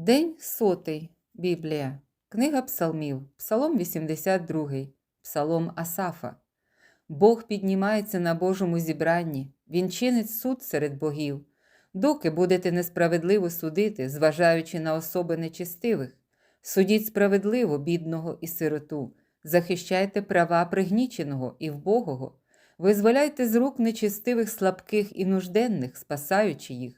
День сотий. Біблія. Книга Псалмів. Псалом 82. Псалом Асафа. Бог піднімається на Божому зібранні. Він чинить суд серед богів. Доки будете несправедливо судити, зважаючи на особи нечестивих, судіть справедливо бідного і сироту, захищайте права пригніченого і вбогого, визволяйте з рук нечестивих слабких і нужденних, спасаючи їх.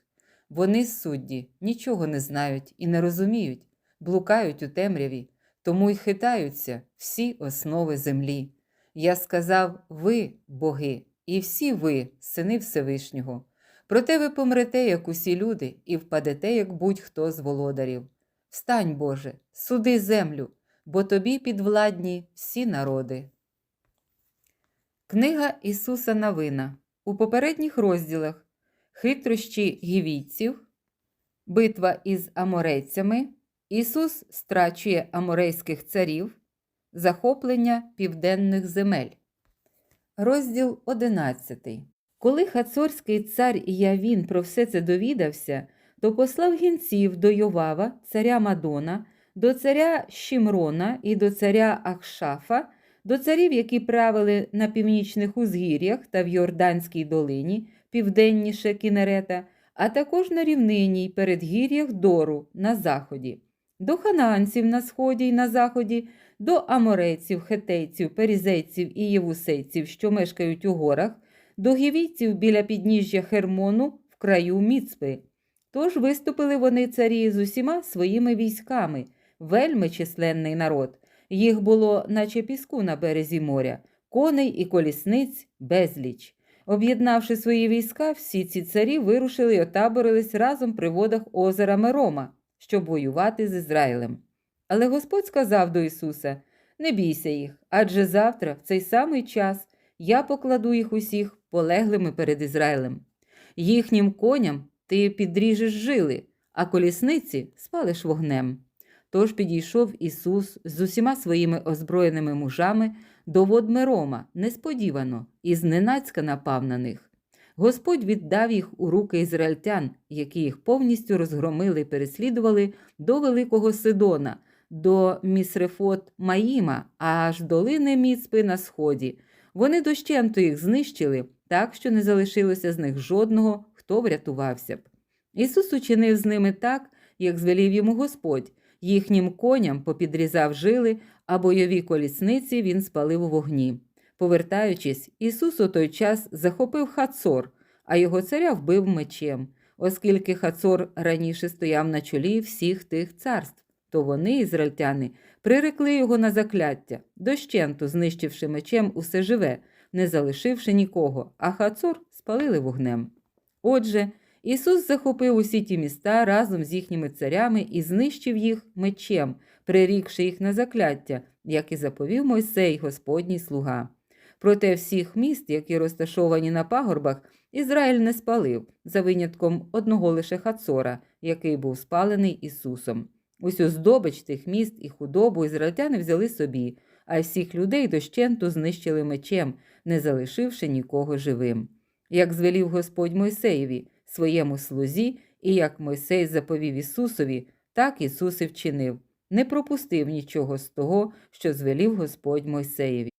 Вони, судді, нічого не знають і не розуміють, блукають у темряві, тому й хитаються всі основи землі. Я сказав ви, боги, і всі ви, сини Всевишнього. Проте ви помрете, як усі люди, і впадете, як будь-хто з володарів. Встань, Боже, суди землю, бо тобі підвладні всі народи. Книга Ісуса Навина у попередніх розділах Хитрощі гівійців, Битва із аморейцями, Ісус страчує аморейських царів, Захоплення південних земель. Розділ 11. Коли хацорський цар Явін про все це довідався, то послав гінців до Йовава, царя Мадона, до царя Шімрона і до царя Ахшафа, до царів, які правили на північних узгір'ях та в Йорданській долині, південніше Кінерета, а також на рівнині й передгір'ях Дору на заході, до ханаанців на сході й на заході, до аморейців, хетейців, перізейців і євусейців, що мешкають у горах, до гівійців біля підніжжя Хермону в краю Міцпи. Тож виступили вони царі з усіма своїми військами, вельми численний народ. Їх було, наче піску на березі моря, коней і колісниць безліч. Об'єднавши свої війська, всі ці царі вирушили й отаборились разом при водах озера Мерома, щоб воювати з Ізраїлем. Але Господь сказав до Ісуса: Не бійся їх, адже завтра, в цей самий час, я покладу їх усіх полеглими перед Ізраїлем. Їхнім коням ти підріжеш жили, а колісниці спалиш вогнем. Тож підійшов Ісус з усіма своїми озброєними мужами до вод Мерома, несподівано, і зненацька напав на них. Господь віддав їх у руки ізраїльтян, які їх повністю розгромили і переслідували до Великого Сидона, до Місрефот Маїма, аж долини Міцпи на сході. Вони дощенту їх знищили, так що не залишилося з них жодного, хто врятувався б. Ісус учинив з ними так, як звелів йому Господь. Їхнім коням попідрізав жили, а бойові колісниці він спалив у вогні. Повертаючись, Ісус у той час захопив Хацор, а його царя вбив мечем, оскільки Хацор раніше стояв на чолі всіх тих царств, то вони, ізраїльтяни, прирекли його на закляття, дощенту, знищивши мечем усе живе, не залишивши нікого, а Хацор спалили вогнем. Отже, Ісус захопив усі ті міста разом з їхніми царями і знищив їх мечем, прирікши їх на закляття, як і заповів Мойсей, Господній слуга. Проте всіх міст, які розташовані на пагорбах, Ізраїль не спалив, за винятком одного лише Хацора, який був спалений Ісусом. Усю здобич тих міст і худобу ізраїльтяни взяли собі, а всіх людей дощенту знищили мечем, не залишивши нікого живим. Як звелів Господь Мойсеєві, своєму слузі, і як Мойсей заповів Ісусові, так Ісус і вчинив, не пропустив нічого з того, що звелів Господь Мойсеєві.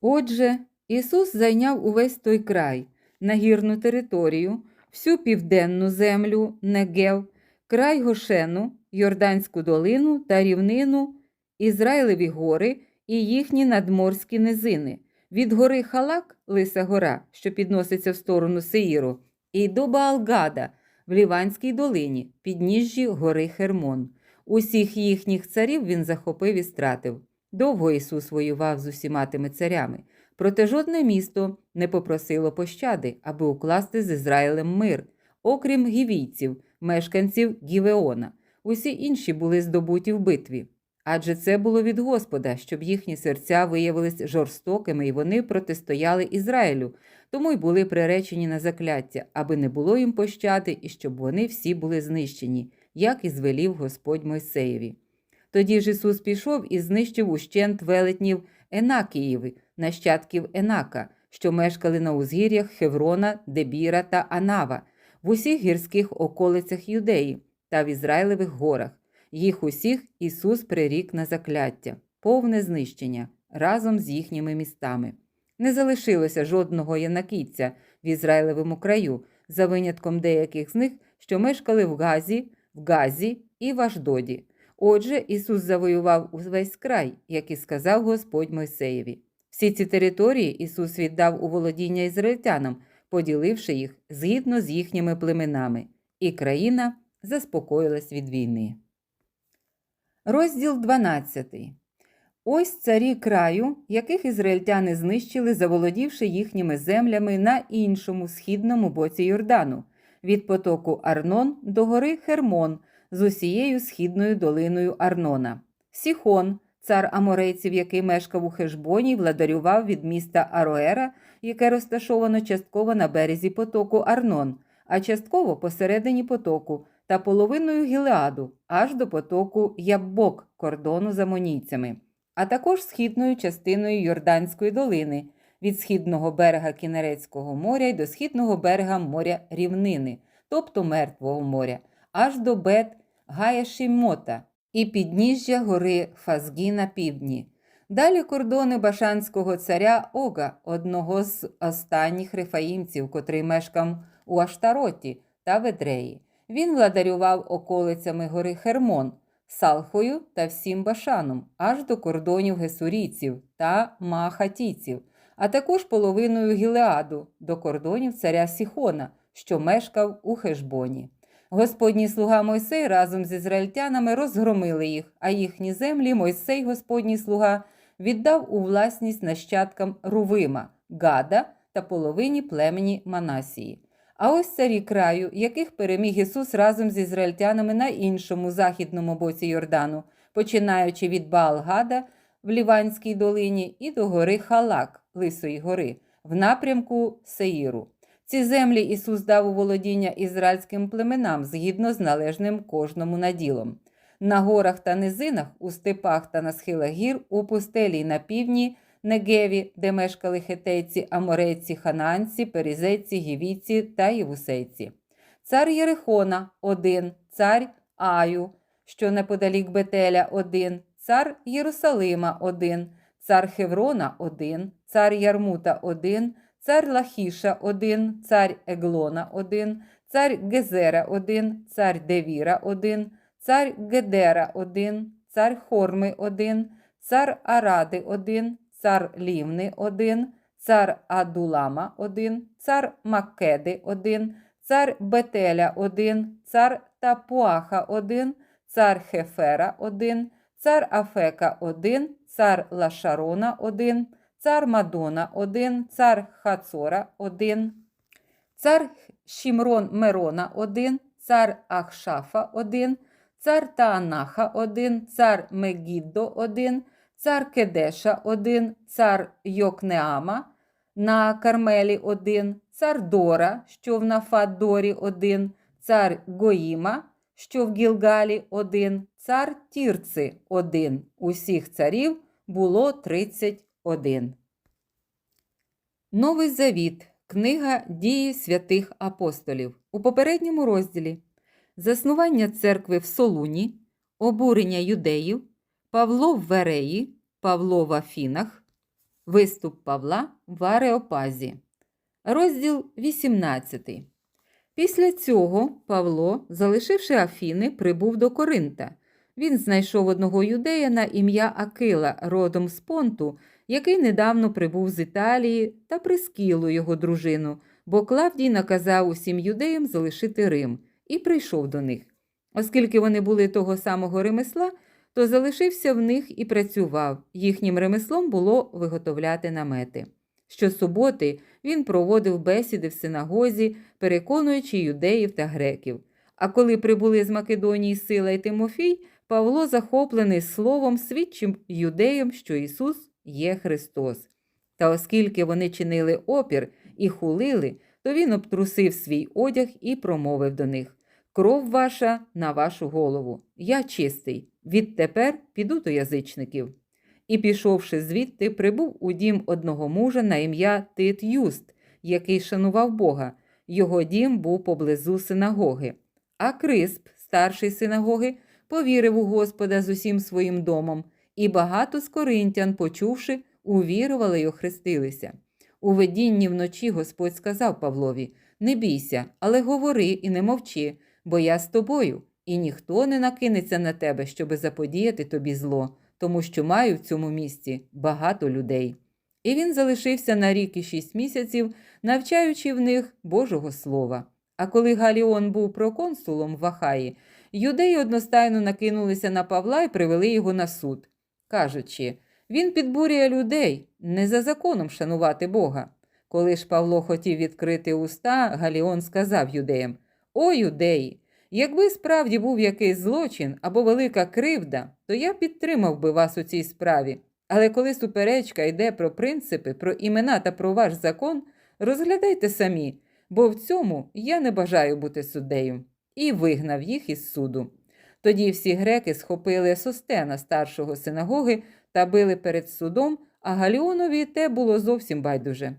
Отже, Ісус зайняв увесь той край, нагірну територію, всю південну землю, Негев, край Гошену, Йорданську долину та рівнину, Ізраїлеві гори і їхні надморські низини, від гори Халак, Лиса гора, що підноситься в сторону Сеїру, і до Баалгада в Ліванській долині, підніжжі гори Хермон. Усіх їхніх царів він захопив і стратив. Довго Ісус воював з усіма тими царями, проте жодне місто не попросило пощади, аби укласти з Ізраїлем мир, окрім гівійців, мешканців Гівеона. Усі інші були здобуті в битві. Адже це було від Господа, щоб їхні серця виявились жорстокими і вони протистояли Ізраїлю, тому й були приречені на закляття, аби не було їм пощади і щоб вони всі були знищені, як і звелів Господь Мойсеєві. Тоді ж Ісус пішов і знищив ущент велетнів Енакіїви, нащадків Енака, що мешкали на узгір'ях Хеврона, Дебіра та Анава, в усіх гірських околицях Юдеї та в Ізраїлевих горах. Їх усіх Ісус прирік на закляття, повне знищення разом з їхніми містами. Не залишилося жодного янакійця в Ізраїлевому краю, за винятком деяких з них, що мешкали в Газі, в Газі і в Аждоді. Отже, Ісус завоював увесь край, як і сказав Господь Мойсеєві. Всі ці території Ісус віддав у володіння ізраїльтянам, поділивши їх згідно з їхніми племенами, і країна заспокоїлась від війни. Розділ 12. Ось царі краю, яких ізраїльтяни знищили, заволодівши їхніми землями на іншому східному боці Йордану, від потоку Арнон до гори Хермон з усією східною долиною Арнона. Сіхон, цар аморейців, який мешкав у Хешбоні, владарював від міста Ароера, яке розташовано частково на березі потоку Арнон, а частково посередині потоку та половиною Гілеаду, аж до потоку Яббок, кордону з амонійцями, а також східною частиною Йорданської долини від східного берега Кінерецького моря й до східного берега моря Рівнини, тобто Мертвого моря, аж до Бет Гая-Шімота і підніжжя гори Фазгі на півдні. Далі кордони Башанського царя Ога, одного з останніх рефаїмців, котрий мешкав у Аштароті та Ведреї. Він владарював околицями гори Хермон, Салхою та всім Башаном, аж до кордонів гесурійців та Маахатійців, а також половиною Гілеаду до кордонів царя Сіхона, що мешкав у Хешбоні. Господній слуга Мойсей разом з ізраїльтянами розгромили їх, а їхні землі Мойсей, Господній слуга, віддав у власність нащадкам Рувима, Гада та половині племені Манасії. А ось царі краю, яких переміг Ісус разом з ізраїльтянами на іншому західному боці Йордану, починаючи від Баал-Гада в Ліванській долині і до гори Халак, Лисої гори, в напрямку Сеїру. Ці землі Ісус дав у володіння ізраїльським племенам згідно з належним кожному наділом. На горах та низинах, у степах та на схилах гір, у пустелі й на півдні, Негеві, де мешкали хетейці, аморейці, хананці, перізейці, гівійці та євусейці. Цар Єрихона один, цар Аю, що неподалік Бетеля один, цар Єрусалима один, цар Хеврона один, цар Ярмута один, цар Лахіша один, цар Еглона один, цар Гезера один, цар Девіра один, цар Гедера один, цар Хорми один, цар Аради один, цар Лівни один, цар Адулама один, цар Маккеди один, цар Бетеля один, цар Тапуаха один, цар Хефера один, цар Афека один, цар Лашарона один, цар Мадона один, цар Хацора один, цар Шімрон Мерона один, цар Ахшафа один, цар Таанаха один, цар Мегіддо один, цар Кедеша один, цар Йокнеама на Кармелі один, цар Дора, що в Нафат-Дорі один, цар Гоїма, що в Гілгалі один, цар Тірци один. Усіх царів було 31. Новий Завіт. Книга Дії святих апостолів. У попередньому розділі Заснування церкви в Солуні, обурення юдеїв, Павло в Вереї, Павло в Афінах, Виступ Павла в Ареопазі. Розділ 18. Після цього Павло, залишивши Афіни, прибув до Коринта. Він знайшов одного юдея на ім'я Акила, родом з Понту, який недавно прибув з Італії та прискілу його дружину, бо Клавдій наказав усім юдеям залишити Рим і прийшов до них. Оскільки вони були того самого ремесла, то залишився в них і працював. Їхнім ремеслом було виготовляти намети. Щосуботи він проводив бесіди в синагозі, переконуючи юдеїв та греків. А коли прибули з Македонії Сила й Тимофій, Павло, захоплений словом, свідчив юдеям, що Ісус є Христос. Та оскільки вони чинили опір і хулили, то він обтрусив свій одяг і промовив до них Кров ваша на вашу голову. Я чистий. Відтепер піду до язичників. І, пішовши звідти, прибув у дім одного мужа на ім'я Тит Юст, який шанував Бога. Його дім був поблизу синагоги. А Крисп, старший синагоги, повірив у Господа з усім своїм домом, і багато з коринтян, почувши, увірували й охрестилися. У видінні вночі Господь сказав Павлові: Не бійся, але говори і не мовчи, бо я з тобою, і ніхто не накинеться на тебе, щоби заподіяти тобі зло, тому що маю в цьому місті багато людей. І він залишився на рік і шість місяців, навчаючи в них Божого Слова. А коли Галіон був проконсулом в Ахаї, юдеї одностайно накинулися на Павла і привели його на суд, кажучи, він підбурює людей не за законом шанувати Бога. Коли ж Павло хотів відкрити уста, Галіон сказав юдеям: О, юдеї! Якби справді був якийсь злочин або велика кривда, то я підтримав би вас у цій справі. Але коли суперечка йде про принципи, про імена та про ваш закон, розглядайте самі, бо в цьому я не бажаю бути суддею, і вигнав їх із суду. Тоді всі греки схопили Состена, старшого синагоги, та били перед судом, а Галіонові те було зовсім байдуже.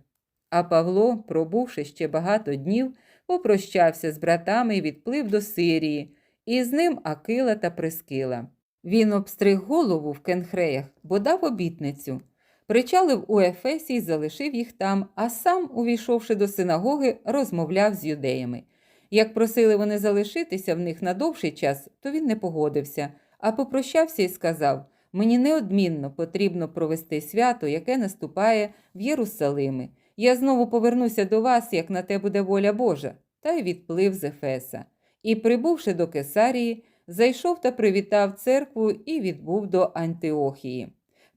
А Павло, пробувши ще багато днів, попрощався з братами і відплив до Сирії, і з ним Акила та Прискила. Він обстриг голову в кенхреях, бо дав обітницю. Причалив у Ефесі й залишив їх там, а сам, увійшовши до синагоги, розмовляв з юдеями. Як просили вони залишитися в них на довший час, то він не погодився, а попрощався і сказав: Мені неодмінно потрібно провести свято, яке наступає в Єрусалими. Я знову повернуся до вас, як на те буде воля Божа, та й відплив з Ефеса. І, прибувши до Кесарії, зайшов та привітав церкву і відбув до Антиохії.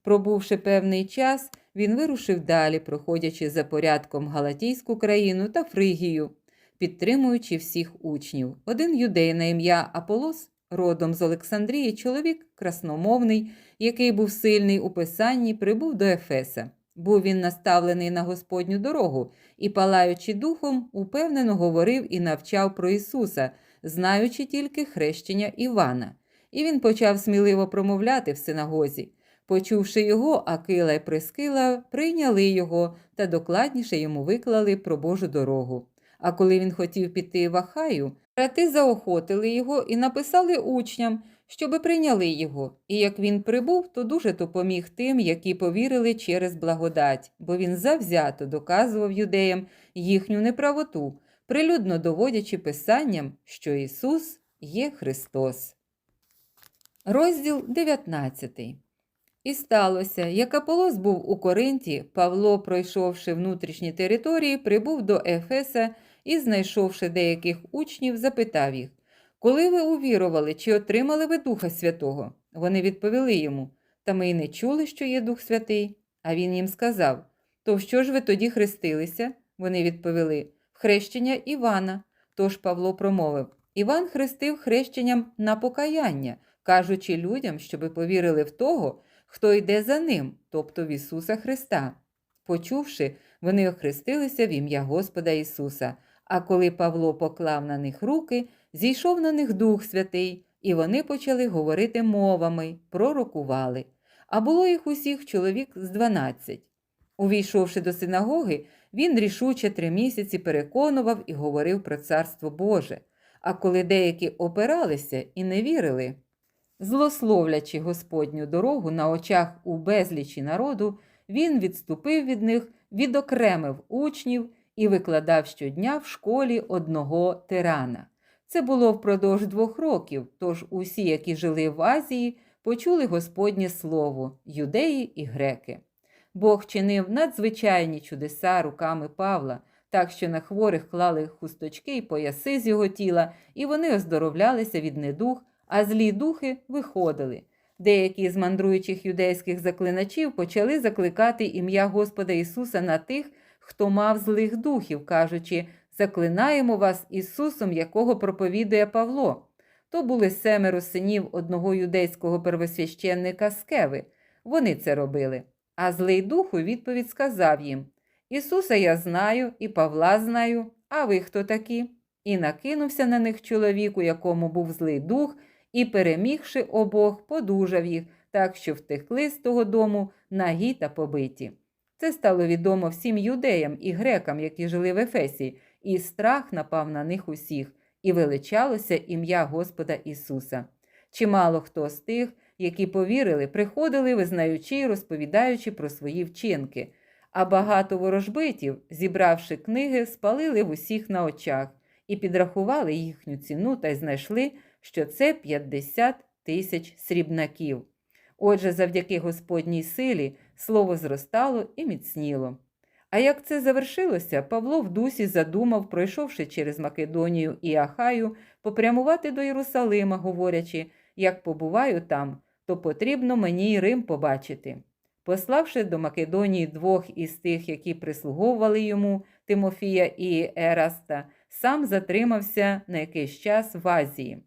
Пробувши певний час, він вирушив далі, проходячи за порядком Галатійську країну та Фригію, підтримуючи всіх учнів. Один юдей на ім'я Аполос, родом з Олександрії, чоловік красномовний, який був сильний у писанні, прибув до Ефеса. Був він наставлений на Господню дорогу і, палаючи духом, упевнено говорив і навчав про Ісуса, знаючи тільки хрещення Івана. І він почав сміливо промовляти в синагозі. Почувши його, Акила й Прискила прийняли його та докладніше йому виклали про Божу дорогу. А коли він хотів піти в Ахаю, брати заохотили його і написали учням, щоби прийняли його. І як він прибув, то дуже допоміг тим, які повірили через благодать, бо він завзято доказував юдеям їхню неправоту, прилюдно доводячи писанням, що Ісус є Христос. Розділ 19 І сталося, як Аполос був у Коринті, Павло, пройшовши внутрішні території, прибув до Ефеса і, знайшовши деяких учнів, запитав їх Коли ви увірували, чи отримали ви Духа Святого? Вони відповіли йому Та ми й не чули, що є Дух Святий. А він їм сказав То що ж ви тоді хрестилися? Вони відповіли В хрещення Івана. Тож Павло промовив Іван хрестив хрещенням на покаяння, кажучи людям, щоби повірили в того, хто йде за ним, тобто в Ісуса Христа. Почувши, вони охрестилися в ім'я Господа Ісуса. А коли Павло поклав на них руки, зійшов на них Дух Святий, і вони почали говорити мовами, пророкували. А було їх усіх чоловік з дванадцять. Увійшовши до синагоги, він рішуче три місяці переконував і говорив про Царство Боже. А коли деякі опиралися і не вірили, злословлячи Господню дорогу на очах у безлічі народу, він відступив від них, відокремив учнів і викладав щодня в школі одного тирана. Це було впродовж двох років, тож усі, які жили в Азії, почули Господнє Слово, юдеї і греки. Бог чинив надзвичайні чудеса руками Павла, так що на хворих клали хусточки й пояси з його тіла, і вони оздоровлялися від недух, а злі духи виходили. Деякі з мандруючих юдейських заклиначів почали закликати ім'я Господа Ісуса на тих, хто мав злих духів, кажучи, заклинаємо вас Ісусом, якого проповідує Павло. То були семеро синів одного юдейського первосвященника Скеви. Вони це робили. А злий дух у відповідь сказав їм Ісуса я знаю, і Павла знаю, а ви хто такі? І накинувся на них чоловік, у якому був злий дух, і, перемігши обох, подужав їх, так що втекли з того дому нагі та побиті. Це стало відомо всім юдеям і грекам, які жили в Ефесі, і страх напав на них усіх, і величалося ім'я Господа Ісуса. Чимало хто з тих, які повірили, приходили, визнаючи й розповідаючи про свої вчинки. А багато ворожбитів, зібравши книги, спалили в усіх на очах і підрахували їхню ціну та й знайшли, що це 50 тисяч срібнаків. Отже, завдяки Господній силі слово зростало і міцніло. А як це завершилося, Павло в дусі задумав, пройшовши через Македонію і Ахаю, попрямувати до Єрусалима, говорячи, як побуваю там, то потрібно мені й Рим побачити. Пославши до Македонії двох із тих, які прислуговували йому, Тимофія і Ераста, сам затримався на якийсь час в Азії.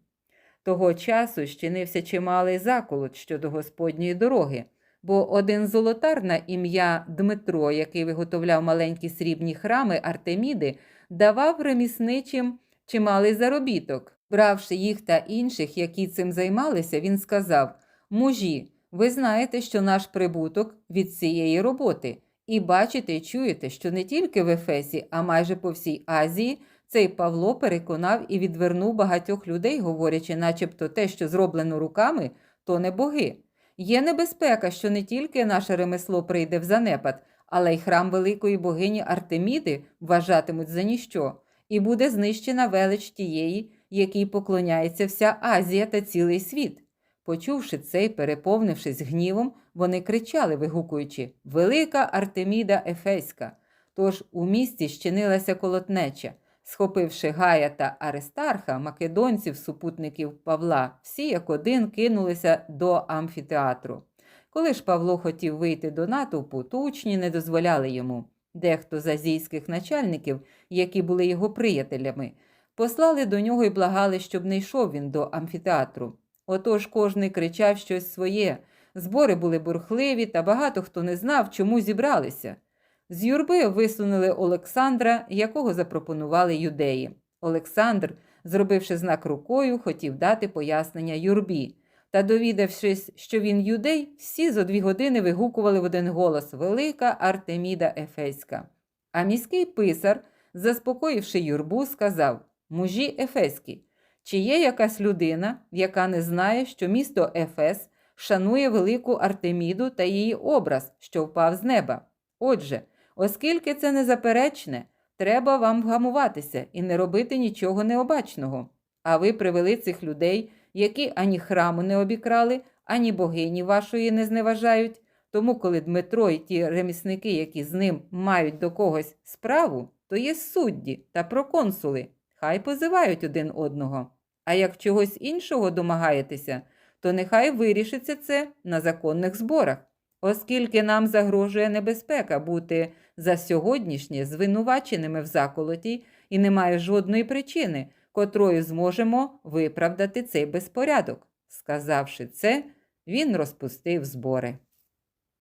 Того часу щинився чималий заколот щодо Господньої дороги, бо один золотар на ім'я Дмитро, який виготовляв маленькі срібні храми Артеміди, давав ремісничим чималий заробіток. Бравши їх та інших, які цим займалися, він сказав: Мужі, ви знаєте, що наш прибуток від цієї роботи, і бачите і чуєте, що не тільки в Ефесі, а майже по всій Азії цей Павло переконав і відвернув багатьох людей, говорячи, начебто те, що зроблено руками, то не боги. Є небезпека, що не тільки наше ремесло прийде в занепад, але й храм великої богині Артеміди вважатимуть за ніщо, і буде знищена велич тієї, якій поклоняється вся Азія та цілий світ. Почувши це й переповнившись гнівом, вони кричали, вигукуючи Велика Артеміда Ефеська. Тож у місті щинилася колотнеча. Схопивши Гая та Аристарха, македонців, супутників Павла, всі як один кинулися до амфітеатру. Коли ж Павло хотів вийти до натовпу, то учні не дозволяли йому. Дехто з азійських начальників, які були його приятелями, послали до нього і благали, щоб не йшов він до амфітеатру. Отож кожний кричав щось своє. Збори були бурхливі, та багато хто не знав, чому зібралися. З юрби висунули Олександра, якого запропонували юдеї. Олександр, зробивши знак рукою, хотів дати пояснення юрбі. Та, довідавшись, що він юдей, всі зо дві години вигукували в один голос Велика Артеміда Ефеська. А міський писар, заспокоївши юрбу, сказав Мужі Ефеські, чи є якась людина, яка не знає, що місто Ефес шанує велику Артеміду та її образ, що впав з неба? Отже, оскільки це незаперечне, треба вам вгамуватися і не робити нічого необачного. А ви привели цих людей, які ані храму не обікрали, ані богині вашої не зневажають. Тому, коли Дмитро і ті ремісники, які з ним мають до когось справу, то є судді та проконсули, хай позивають один одного. А як чогось іншого домагаєтеся, то нехай вирішиться це на законних зборах, оскільки нам загрожує небезпека бути за сьогоднішнє звинуваченими в заколоті і немає жодної причини, котрою зможемо виправдати цей безпорядок. Сказавши це, він розпустив збори.